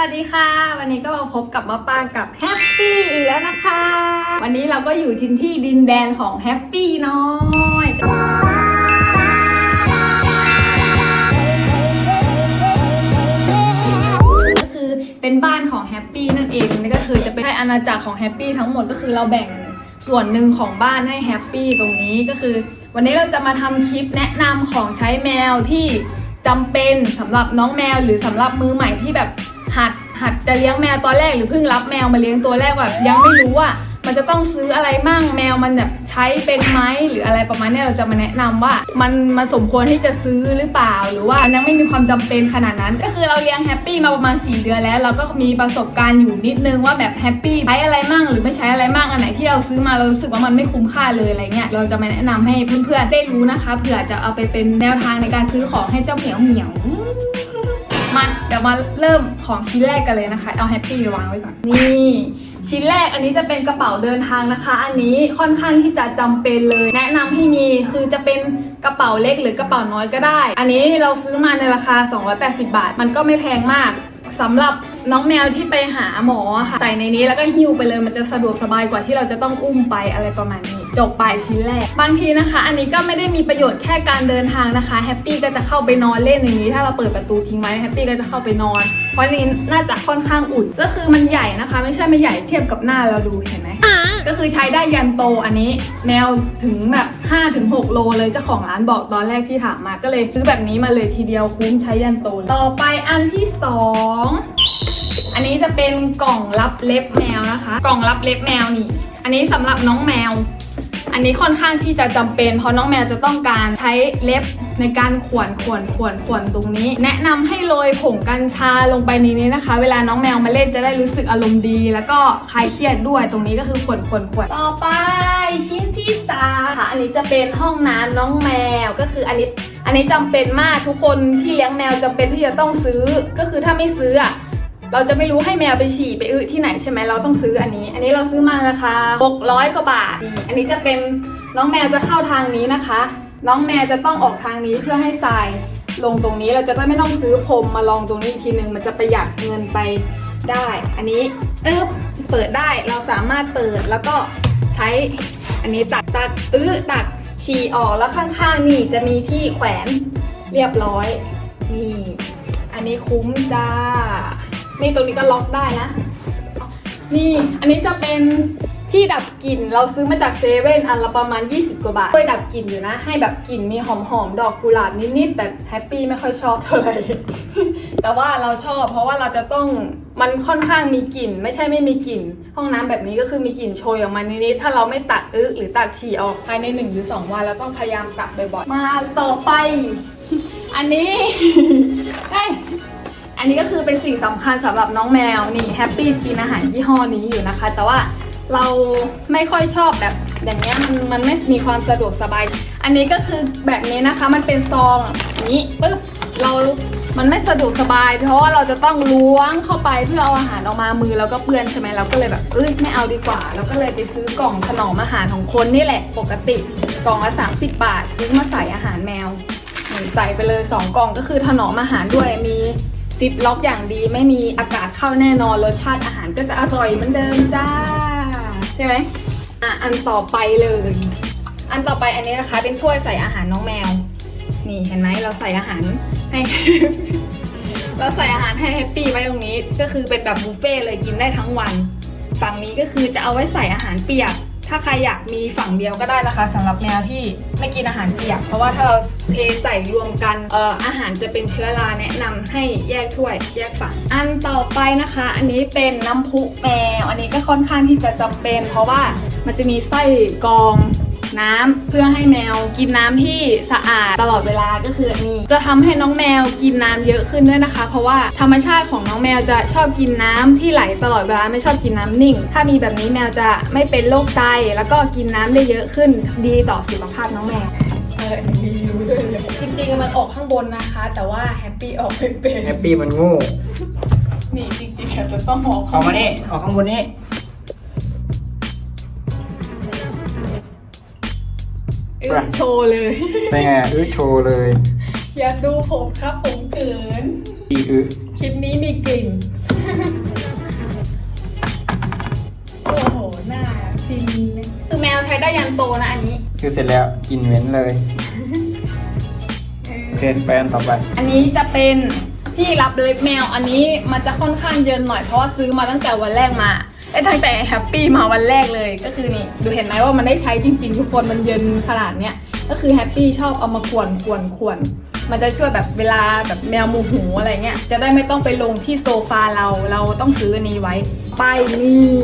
วัสดีค่ะ วันนี้ก็มาพบกับมะปางกับแฮปปี้อีกแล้วนะคะ วันนี้เราก็อยู่ที่ที่ดินแดนของแฮปปี้น้อยก็คือเป็นบ้านของแฮปปี้นั่นเองนี่ก็คือจะเป็นอาณาจักรของแฮปปี้ทั้งหมดก็คือเราแบ่งส่วนหนึ่งของบ้านให้แฮปปี้ตรงนี้ก็คือ วันนี้เราจะมาทำคลิปแนะนำของใช้แมวที่จำเป็นสำหรับน้องแมวหรือสำหรับมือใหม่ที่แบบ หัดหัดจะเลี้ยงแมวตัวแรกหรือเพิ่งรับแมวมาเลี้ยงตัวแรกแบบยังไม่รู้ว่า มันจะต้องซื้ออะไรมั่งแมวมันแบบใช้เป็นไหมหรืออะไรประมาณนี้เราจะมาแนะนำว่า มันมาสมควรที่จะซื้อหรือเปล่า หรือว่ายังไม่มีความจำเป็นขนาดนั้น ก็คือเราเลี้ยงแฮปปี้มาประมาณ 4 เดือนแล้ว เราก็มีประสบการณ์อยู่นิดนึงว่าแบบแฮปปี้ใช้อะไรมั่งหรือไม่ใช้อะไรมั่งอันไหนที่เราซื้อมาเรารู้สึกว่ามันไม่คุ้มค่าเลยอะไรเงี้ยเราจะมาแนะนำให้เพื่อนๆได้รู้นะคะเผื่อจะเอาไปเป็นแนวทางในการซื้อของให้เจ้าเหมียวเหมียว มาเดี๋ยวมาเริ่มของชิ้นแรกกันเลยนะคะ เอาแฮปปี้ไปวางไว้ก่อน นี่ ชิ้นแรกอันนี้จะเป็นกระเป๋าเดินทางนะคะ อันนี้ค่อนข้างที่จะจำเป็นเลย แนะนำให้มีคือจะเป็นกระเป๋าเล็กหรือกระเป๋าน้อยก็ได้ อันนี้เราซื้อมาในราคา 280 บาท มันก็ไม่แพงมาก สำหรับน้องแมวที่ไปหาหมอค่ะ ใส่ในนี้แล้วก็หิ้วไปเลยมันจะสะดวกสบายกว่าที่เราจะต้องอุ้มไปอะไรประมาณนี้ จบไปชิ้นแรก บางทีนะคะ อันนี้ก็ไม่ได้มีประโยชน์แค่การเดินทางนะคะแฮปปี้ก็จะเข้าไปนอนเล่นในนี้ ถ้าเราเปิดประตูทิ้งไว้แฮปปี้ก็จะเข้าไปนอน เพราะนนี้น่าจะค่อนข้างอุ่นก็คือมันใหญ่นะคะ ไม่ใช่ไม่ใหญ่เทียบกับหน้าเราดูเห็นไหม ก็คือใช้ได้ยันโตอันนี้ แนวถึงแบบ5ถึง6โลเลยเจ้าของร้านบอกตอนแรกที่ถามมาก็เลยซื้อแบบนี้มาเลยทีเดียวคุ้มใช้ยันโตต่อไปอันที่สองอันนี้จะเป็นกล่องรับเล็บแมวนะคะ กล่องรับเล็บแมวนี่อันนี้สำหรับน้องแมว อันนี้ค่อนข้างที่จะจำเป็น เพราะน้องแมวจะต้องการใช้เล็บในการขวนขวนขวนขวนตรงนี้ แนะนำให้โรยผงกัญชาลงไปในนี้นะคะ เวลาน้องแมวมาเล่นจะได้รู้สึกอารมณ์ดี แล้วก็คลายเครียดด้วยตรงนี้ก็คือขวนขวนขวนต่อไปชิ้นที่สามค่ะอันนี้จะเป็นห้องน้ำน้องแมวก็คืออันนี้อันนี้จำเป็นมากทุกคนที่เลี้ยงแมวจำเป็นที่จะต้องซื้อ ก็คือถ้าไม่ซื้ออะ เราจะไม่รู้ให้แมวไปฉี่ไปอึที่ไหนใช่ไหมเราต้องซื้ออันนี้ อันนี้เราซื้อมาราคา600กว่าบาท อันนี้จะเป็นน้องแมวจะเข้าทางนี้นะคะ น้องแมวจะต้องออกทางนี้เพื่อให้ทรายลงตรงนี้เราจะได้ไม่ต้องซื้อพรมมาลองตรงนี้อีกทีนึงมันจะประหยัดเงินไปได้ อันนี้อึ๊บเปิดได้เราสามารถเปิดแล้วก็ใช้อันนี้ตักตักอื้อตักฉี่ออกแล้วข้างๆนี่จะมีที่แขวนเรียบร้อยนี่อันนี้คุ้มจ้า นี่ตรงนี้ก็ล็อกได้นะ นี่อันนี้จะเป็นที่ดับกลิ่นเราซื้อมาจากเซเว่นอันละประมาณ 20 กว่าบาทช่วยดับกลิ่นอยู่นะ ให้แบบกลิ่นมีหอมๆ ดอกกุหลาบนิดๆ แต่แฮปปี้ไม่ค่อยชอบเท่าไหร่ แต่ว่าเราชอบเพราะว่าเราจะต้องมันค่อนข้างมีกลิ่น ไม่ใช่ไม่มีกลิ่น ห้องน้ำแบบนี้ก็คือมีกลิ่นโชยออกมานิดๆ ถ้าเราไม่ตัดอึหรือตัดฉี่ออกภายใน1หรือ2วันเราต้องพยายามตัดบ่อยๆ มาต่อไป อันนี้เอ้ อันนี้ก็คือเป็นสิ่งสำคัญสำหรับน้องแมวนี่แฮปปี้กินอาหารยี่ห้อนี้อยู่นะคะ แต่ว่าเราไม่ค่อยชอบแบบอย่างเงี้ยมันมันไม่มีความสะดวกสบาย อันนี้ก็คือแบบนี้นะคะมันเป็นซองนี้ปึ๊บเรา มันไม่สะดวกสบาย เพราะว่าเราจะต้องล้วงเข้าไปเพื่อเอาอาหารออกมามือแล้วก็เปื้อนใช่ไหมเราก็เลยแบบเอ้ยไม่เอาดีกว่าเราก็เลยไปซื้อกล่องถนอมอาหารของคนนี่แหละ ปกติกล่องละ30 บาท ซื้อมาใส่อาหารแมวใส่ไปเลย 2 กล่องก็คือถนอมอาหารด้วยมี ซิปล็อกอย่างดีไม่มีอากาศเข้าแน่นอนรสชาติอาหารก็จะอร่อยเหมือนเดิมจ้า ใช่ไหมอะอันต่อไปเลย อันต่อไปอันนี้นะคะ เป็นถ้วยใส่อาหารน้องแมว นี่เห็นไหมเราใส่อาหารให้ เราใส่อาหารให้แฮปปี้ไว้ตรงนี้ ก็คือเป็นแบบบุฟเฟ่เลยกินได้ทั้งวัน ฝั่งนี้ก็คือจะเอาไว้ใส่อาหารเปียก ถ้าใครอยากมีฝั่งเดียวก็ได้นะคะสำหรับแมวที่ไม่กินอาหารเปียก เพราะว่าถ้าเราเทใส่รวมกันเอ่ออาหารจะเป็นเชื้อราแนะนำให้แยกถ้วยแยกฝั่งอันต่อไปนะคะ อันนี้เป็นน้ำพุแมวอันนี้ก็ค่อนข้างที่จะจำเป็น เพราะว่ามันจะมีไส้กรอง น้ำเพื่อให้แมวกินน้ำที่สะอาดตลอดเวลาก็คืออันนี้จะทำให้น้องแมวกินน้ำเยอะขึ้นด้วยนะคะ เพราะว่าธรรมชาติของน้องแมวจะชอบกินน้ำที่ไหลตลอดเวลาไม่ชอบกินน้ำนิ่ง ถ้ามีแบบนี้แมวจะไม่เป็นโรคไตแล้วก็กินน้ำได้เยอะขึ้น ดีต่อสุขภาพน้องแมวเอออันนี้รู้ด้วยเลยจริงๆ มันออกข้างบนนะคะ แต่ว่าแฮปปี้ออกไม่เป็นแฮปปี้มันโง่นี่จริงๆอาจจะต้องออกออกมานี่ออกข้างบนนี้ เออโชว์เลย เป็นไงอื้อโชว์เลย อย่าดูผมครับผมเกินอีอื้อคลิปนี้มีกลิ่น โอ้โห หน้าฟินเลยคือแมวใช้ได้ยันโตนะอันนี้ คือเสร็จแล้วกินเหม็นเลยโอเคไปอันต่อไป อันนี้จะเป็นที่รับเล็บแมวอันนี้มันจะค่อนข้างเยินหน่อยเพราะว่าซื้อมาตั้งแต่วันแรกมา ได้ตั้งแต่แฮปปี้มาวันแรกเลยก็คือนี่ดูเห็นไหมว่ามันได้ใช้จริง ๆ ทุกคนมันเยินขนาดเนี้ยก็คือแฮปปี้ชอบเอามาขวนขวนขวนมันจะช่วยแบบเวลาแบบแมวโมโหอะไรเงี้ยจะได้ไม่ต้องไปลงที่โซฟาเราเราต้องซื้ออันนี้ไว้ป้ายนี่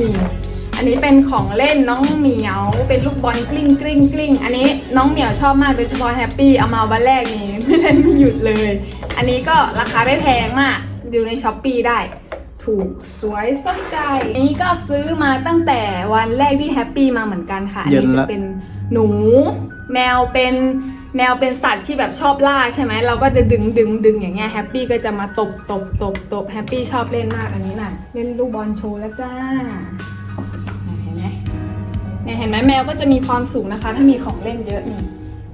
อันนี้เป็นของเล่นน้องเหมียวเป็นลูกบอลกลิ้งกลิ้งกลิ้งอันนี้น้องเหมียวชอบมากโดยเฉพาะแฮปปี้เอามาวันแรกนี่ไม่เล่นไม่หยุดเลย อันนี้ก็ราคาไม่แพงมากดูในช้อปปีได้ ถูกสวยสนใจอันนี้ก็ซื้อมาตั้งแต่วันแรกที่แฮปปี้มาเหมือนกันค่ะอันนี้เย็นจะละเป็นหนู แมวเป็นแมวเป็นสัตว์ที่แบบชอบล่าใช่ไหมเราก็จะดึงดึงดึงอย่างเงี้ยแฮปปี้ก็จะมาตบตบตบตบแฮปปี้ชอบเล่นมากอันนี้น่ะเล่นลูกบอลโชว์แล้วจ้าเห็นไหมเนี่ยเห็นไหมแมวก็จะมีความสุขนะคะ ถ้ามีของเล่นเยอะนี่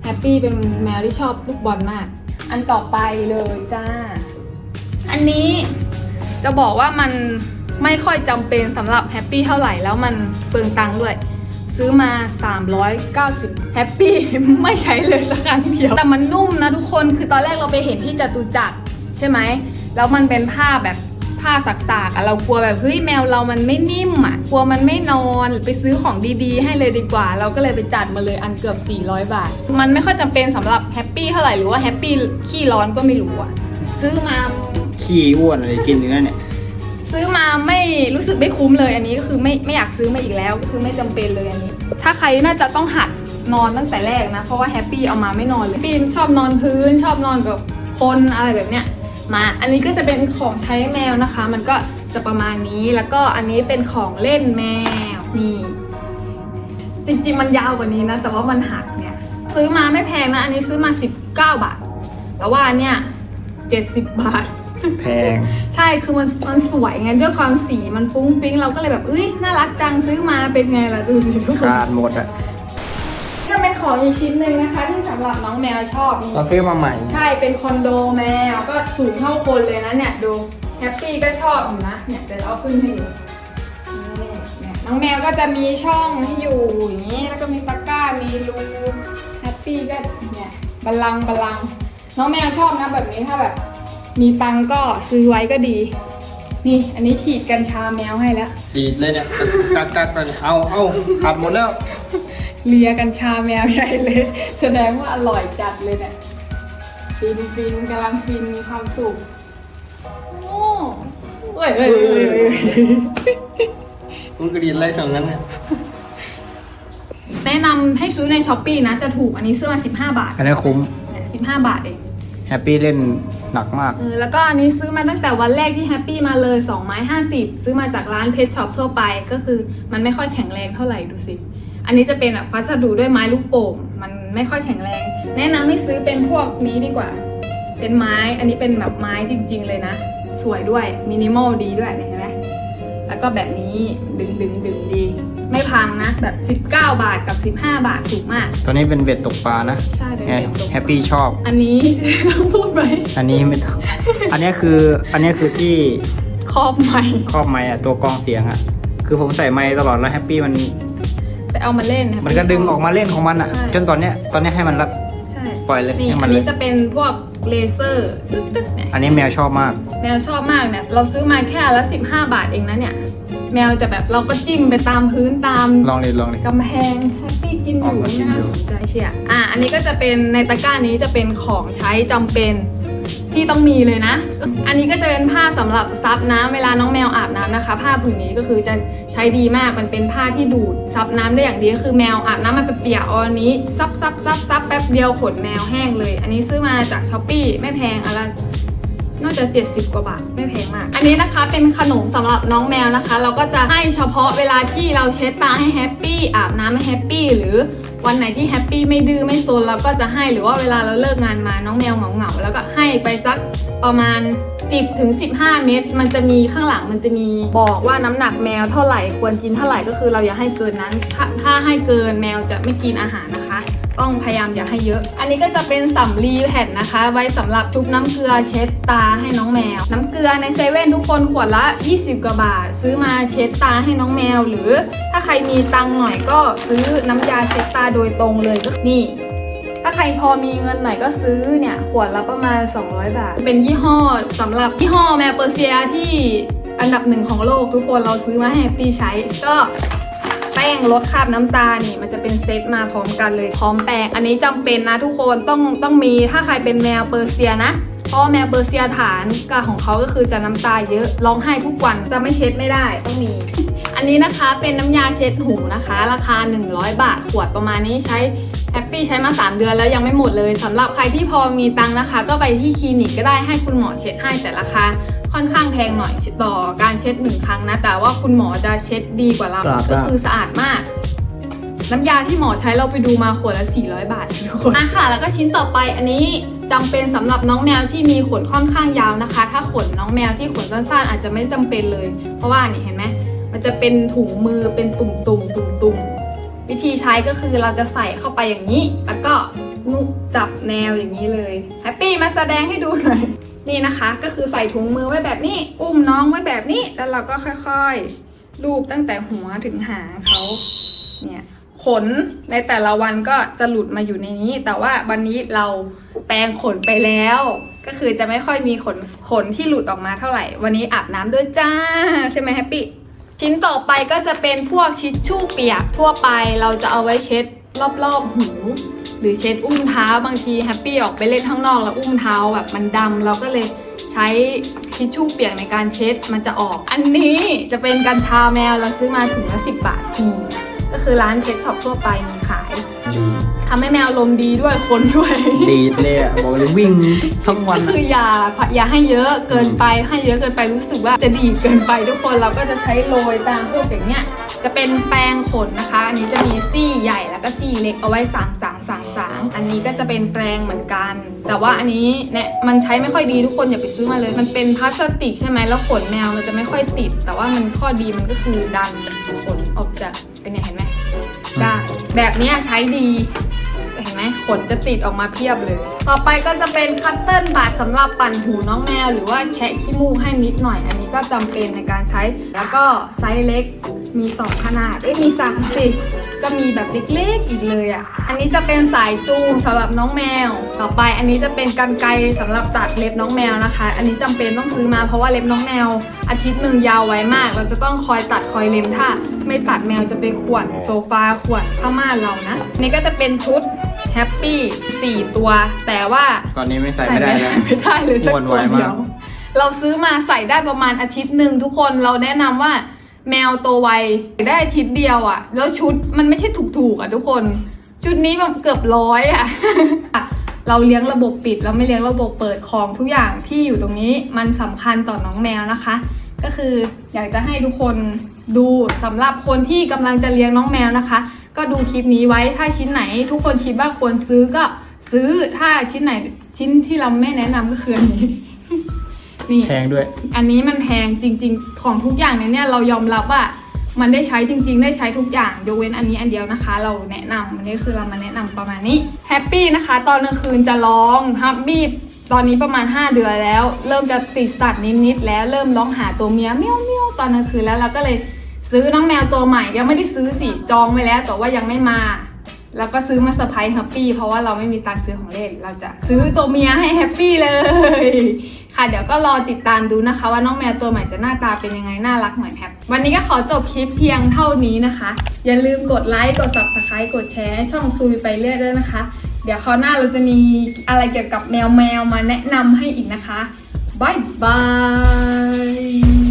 แฮปปี้เป็นแมวที่ชอบลูกบอลมาก อันต่อไปเลยจ้า อันนี้ จะบอกว่ามันไม่ค่อยจำเป็นสำหรับแฮปปี้เท่าไหร่แล้วมันเปลืองตังค์ด้วย ซื้อมา 390แฮปปี้ไม่ใช้เลยสักครั้งเดียว แต่มันนุ่มนะทุกคนคือตอนแรกเราไปเห็นที่จตุจักรใช่ไหมแล้วมันเป็นผ้าแบบผ้าสักๆอะเรากลัวแบบเฮ้ยแมวเรามันไม่นิ่มอะกลัวมันไม่นอนไปซื้อของดีๆ ให้เลยดีกว่า เราก็เลยไปจัดมาเลยอันเกือบ 400 บาท มันไม่ค่อยจำเป็นสำหรับแฮปปี้เท่าไหร่หรือว่าแฮปปี้ขี้ร้อนก็ไม่รู้อะซื้อมา ขี้อ้วนเลยกินเนื้อเนี่ย ซื้อมาไม่รู้สึกไม่คุ้มเลยอันนี้ก็คือไม่ไม่อยากซื้อมาอีกแล้วก็คือไม่จำเป็นเลยอันนี้ ถ้าใครน่าจะต้องหัดนอนตั้งแต่แรกนะ เพราะว่าแฮปปี้เอามาไม่นอนเลยปีนชอบนอนพื้น ชอบนอนกับคนอะไรแบบเนี้ยมาอันนี้ก็จะเป็นของใช้แมวนะคะ มันก็จะประมาณนี้แล้วก็อันนี้เป็นของเล่นแมวนี่จริงๆมันยาวกว่านี้นะ แต่ว่ามันหักเนี่ยซื้อมาไม่แพงนะ อันนี้ซื้อมา 19 บาท แต่ว่าอันเนี่ย70 บาท แพง ใช่คือมันมันสวยไงด้วยความสีมันฟุ้งฟิ้งเราก็เลยแบบเอ้ยน่ารักจังซื้อมาเป็นไงล่ะดูสิทุกคนขาดหมดอะก็เป็นของอีกชิ้นหนึ่งนะคะ ที่สำหรับน้องแมวชอบนี่เราซื้อมาใหม่ ใช่เป็นคอนโดแมวก็สูงเท่าคนเลยนะเนี่ยดูแฮปปี้ก็ชอบอยู่นะเนี่ยเดี๋ยวเอาขึ้นให้ดูนี่เนี่ยน้องแมวก็จะมีช่องให้อยู่อย่างนี้แล้วก็มีตะกร้ามีรูแฮปปี้ก็เนี่ยบัลลังก์บัลลังก์น้องแมวชอบนะแบบนี้ถ้าแบบ มีตังค์ก็ซื้อไว้ก็ดี นี่ อันนี้ฉีดกัญชาแมวให้แล้ว ดีดเลยเนี่ยกักกักกักเอาเอาขับหมดแล้ว เลียกัญชาแมวใหญ่เลย แสดงว่าอร่อยจัดเลยเนี่ยฟินฟินกำลังฟินมีความสุขโอ้เอ้ยเอ้ยเอ้ยเอ้ยมึงกระดีดอะไรของนั้นเนี่ยแนะนำให้ซื้อในช้อปปีนะจะถูกอันนี้ซื้อมา 15 บาทอันนี้คุ้มเนี่ย15 บาทเอง แฮปปี้เล่นหนักมาก เออแล้วก็อันนี้ซื้อมาตั้งแต่วันแรกที่แฮปปี้มาเลย2ไม้50 ซื้อมาจากร้านเพชช็อปทั่วไปก็คือมันไม่ค่อยแข็งแรงเท่าไหร่ดูสิ อันนี้จะเป็นแบบวัสดุด้วยไม้ลูกโป่งมันไม่ค่อยแข็งแรง แนะนำให้ซื้อเป็นพวกนี้ดีกว่า เป็นไม้อันนี้เป็นแบบไม้จริง ๆ เลยนะ สวยด้วยมินิมอลดีด้วยเนี่ย แล้วก็แบบนี้ดึงดึงดึงดี ไม่พังนะ แบบ 19 บาทกับ 15 บาทถูกมาก ตัวนี้เป็นเบ็ดตกปลานะใช่เลยไงแฮปปี้ชอบ อันนี้ ต้องพูดไหมอันนี้ไม่ต้อง อันนี้คืออันนี้คือที่ครอบใหม่ ครอบไม้อะตัวกรองเสียงอะคือผมใส่ไม้ตลอดแล้วแฮปปี้มันแต่เอามาเล่นมันก็ดึงออกมาเล่นของมันอะใช่ จนตอนเนี้ยตอนเนี้ยให้มันรับใช่ปล่อยเลยนี่ให้มัอันนเลยนี้จะเป็นพวก เลเซอร์ตึ๊กๆเนี่ยอันนี้แมวชอบมาก แมวชอบมากเนี่ย เราซื้อมาแค่ละ 15 บาทเองนะเนี่ย แมวจะแบบเราก็จิ้มไปตามพื้นตามลองเลยลองเลย กำแพงแฮปปี้กินออ๋อยู่มันกินน่าอยู่ สนใจเชียอะอันนี้ก็จะเป็นในตะกร้านี้จะเป็นของใช้จำเป็น ที่ต้องมีเลยนะ อันนี้ก็จะเป็นผ้าสำหรับซับน้ำเวลาน้องแมวอาบน้ำนะคะ ผ้าผืนนี้ก็คือจะใช้ดีมากมันเป็นผ้าที่ดูดซับน้ำได้อย่างดีคือแมวอาบน้ำมันเปียกอาอันนี้ซับซับซับซับแป๊บเดียวขนแมวแห้งเลย อันนี้ซื้อมาจากช้อปปี้ไม่แพงอะไรน่าจะ 70 กว่าบาท ไม่แพงมาก อันนี้นะคะเป็นขนมสำหรับน้องแมวนะคะ เราก็จะให้เฉพาะเวลาที่เราเช็ดตาให้แฮปปี้อาบน้ำให้แฮปปี้หรือ วันไหนที่แฮปปี้ไม่ดื้อไม่โซนเราก็จะให้หรือว่าเวลาเราเลิกงานมาน้องแมวเหงาๆแล้วก็ให้ไปสักประมาณ 10ถึง15 เม็ดมันจะมีข้างหลังมันจะมีบอกว่าน้ำหนักแมวเท่าไหร่ควรกินเท่าไหร่ก็คือเราอย่าให้เกินนั้น ถ้าถ้าให้เกินแมวจะไม่กินอาหารนะคะ ต้องพยายามอย่าให้เยอะ อันนี้ก็จะเป็นสำลีแผ่นนะคะ ไว้สำหรับชุบน้ำเกลือเช็ดตาให้น้องแมว น้ำเกลือในเซเว่นทุกคนขวดละ 20 กว่าบาท ซื้อมาเช็ดตาให้น้องแมว หรือถ้าใครมีตังค์หน่อยก็ซื้อน้ำยาเช็ดตาโดยตรงเลยก็นี่ถ้าใครพอมีเงินหน่อยก็ซื้อเนี่ย ขวดละประมาณ 200 บาท เป็นยี่ห้อสำหรับยี่ห้อแมวเปอร์เซียที่อันดับหนึ่งของโลกทุกคนเราซื้อมาให้แฮปปี้ใช้ก็ ป้งลดคราบน้ำตานี่มันจะเป็นเซตมาพร้อมกันเลยพร้อมแป้งอันนี้จำเป็นนะทุกคนต้องต้องมีถ้าใครเป็นแมวเปอร์เซียนะเพราะแมวเปอร์เซียฐานกาของเขาก็คือจะน้ำตาเยอะร้องไห้ทุกวันจะไม่เช็ดไม่ได้ต้องมี อันนี้นะคะเป็นน้ำยาเช็ดหูนะคะ ราคา 100 บาทขวดประมาณนี้ใช้แฮปปี้ใช้มา 3 เดือนแล้วยังไม่หมดเลยสำหรับใครที่พอมีตังค์นะคะ ก็ไปที่คลินิกก็ได้ให้คุณหมอเช็ดให้แต่ราคา ค่อนข้างแพงหน่อยต่อการเช็ดหนึ่งครั้งนะ แต่ว่าคุณหมอจะเช็ดดีกว่าเราสะอาดมาก ก็คือสะอาดมาก น้ำยาที่หมอใช้เราไปดูมาขวดละ 400 บาททุกคนอะค่ะ แล้วก็ชิ้นต่อไปอันนี้จำเป็นสำหรับน้องแมวที่มีขนค่อนข้างยาวนะคะ ถ้าขนน้องแมวที่ขนสั้นๆอาจจะไม่จำเป็นเลย เพราะว่านี่เห็นไหมมันจะเป็นถุงมือเป็นตุ่มๆตุ่มๆวิธีใช้ก็คือเราจะใส่เข้าไปอย่างนี้ แล้วก็นุกจับแนวอย่างนี้เลยแฮปปี้มาแสดงให้ดูหน่อย นี่นะคะก็คือใส่ถุงมือไว้แบบนี้ อุ้มน้องไว้แบบนี้ แล้วเราก็ค่อยๆ ลูบตั้งแต่หัวถึงหางเขาเนี่ยขนในแต่ละวันก็จะหลุดมาอยู่ในนี้ แต่ว่าวันนี้เราแปรงขนไปแล้ว ก็คือจะไม่ค่อยมีขนขนที่หลุดออกมาเท่าไหร่ วันนี้อาบน้ำด้วยจ้า ใช่ไหมแฮปปี้ชิ้นต่อไปก็จะเป็นพวกชิชชู่เปียกทั่วไป เราจะเอาไว้เช็ดรอบๆหู หรือเช็ดอุ้งเท้าบางทีแฮปปี้ออกไปเล่นข้างนอกแล้วอุ้งเท้าแบบมันดำเราก็เลยใช้ทิชชู่เปียกในการเช็ดมันจะออก อันนี้จะเป็นกัญชาแมวเราซื้อมาถุงละสิบบาทนี่ก็คือร้านเพชช็อปทั่วไปมีขายดีทำให้แมวลมณ์ดีด้วยคนด้วย ดีดเลยอะบอกเลยวิ่งทั้งวันก็คืออย่าอย่าให้เยอะเกินไปให้เยอะเกินไปรู้สึกว่าจะดีดเกินไปทุกคนเราก็จะใช้โรยตามพวกอย่างเนี้ย จะเป็นแปรงขนนะคะ อันนี้จะมีซี่ใหญ่แล้วก็ซี่เล็กเอาไว้สางสางสางสางอันนี้ก็จะเป็นแปรงเหมือนกัน แต่ว่าอันนี้เนี่ยมันใช้ไม่ค่อยดีทุกคนอย่าไปซื้อมาเลย มันเป็นพลาสติกใช่ไหมแล้วขนแมวมันจะไม่ค่อยติด แต่ว่ามันข้อดีมันก็คือดันขนออกจากเป็นยังไงเห็นไหมได้แบบนี้ใช้ดีเห็นไหมขนจะติดออกมาเพียบเลย ต่อไปก็จะเป็นคัตเติลบาดสำหรับปั่นหูน้องแมว หรือว่าแคะขี้มูกให้นิดหน่อย อันนี้ก็จำเป็นในการใช้ แล้วก็ไซส์เล็ก มี2ขนาด เอ้ยมีสามสิก็มีแบบเล็กๆอีกเลยอะ อันนี้จะเป็นสายจูงสำหรับน้องแมว ต่อไปอันนี้จะเป็นกรรไกรสำหรับตัดเล็บน้องแมวนะคะ อันนี้จำเป็นต้องซื้อมาเพราะว่าเล็บน้องแมว อาทิตย์หนึ่งยาวไว้มาก เราจะต้องคอยตัดคอยเล็มถ้า ไม่ตัดแมวจะไปข่วนโซฟาข่วนผ้าม่านเรานะอันนี่ก็จะเป็นชุดแฮปปี้สี่ตัว แต่ว่าตอนนี้ไม่ใส่ไม่ได้แล้วไม่ได้เลยสักม่วนตัวไวมากเดียวเราซื้อมาใส่ได้ประมาณอาทิตย์หนึ่งทุกคนเราแนะนำว่า แมวโตวไวได้อาทิตย์เดียวอะ่ะ แล้วชุดมันไม่ใช่ถูกๆอะทุกคน ชุดนี้แบบเกือบร้อยอะ เราเลี้ยงระบบปิดเราไม่เลี้ยงระบบเปิดของทุกอย่างที่อยู่ตรงนี้มันสำคัญต่อน้องแมวนะคะ ก็คืออยากจะให้ทุกคนดูสำหรับคนที่กำลังจะเลี้ยงน้องแมวนะคะ ก็ดูคลิปนี้ไว้ถ้าชิ้นไหน ทุกคนคิดว่าควรซื้อก็ซื้อถ้าชิ้นไหนชิ้นที่เราไม่แนะนำก็คืออันนี้ นี่ แพงด้วย อันนี้มันแพงจริง ๆ ของทุกอย่างในเนี่ยเรายอมรับว่ามันได้ใช้จริง ๆ ได้ใช้ทุกอย่างยกเว้นอันนี้อันเดียวนะคะ เราแนะนำอันนี้คือเรามาแนะนำประมาณนี้แฮปปี้นะคะ ตอนกลางคืนจะร้องฮับบี้ตอนนี้ประมาณ 5 เดือนแล้ว เริ่มจะติดสัตว์นิดๆแล้วเริ่มร้องหาตัวเมียเมียวเมียวตอนกลางคืนแล้วเราก็เลยซื้อน้องแมวตัวใหม่ยังไม่ได้ซื้อสิจองไว้แล้ว แต่ว่ายังไม่มา แล้วก็ซื้อมาเซอร์ไพรส์แฮปปี้เพราะว่าเราไม่มีตังค์ซื้อของเล่น เราจะซื้อตัวเมียให้แฮปปี้เลย ค่ะเดี๋ยวก็รอติดตามดูนะคะ ว่าน้องแมวตัวใหม่จะหน้าตาเป็นยังไง น่ารักเหมือนแฮปวันนี้ก็ขอจบคลิปเพียงเท่านี้นะคะ อย่าลืมกดไลค์กด subscribe กดแชร์ให้ช่องซุยไปเรื่อยด้วยนะคะ เดี๋ยวคราวหน้าเราจะมีอะไรเกี่ยวกับแมวแมวๆมาแนะนำให้อีกนะคะบายบาย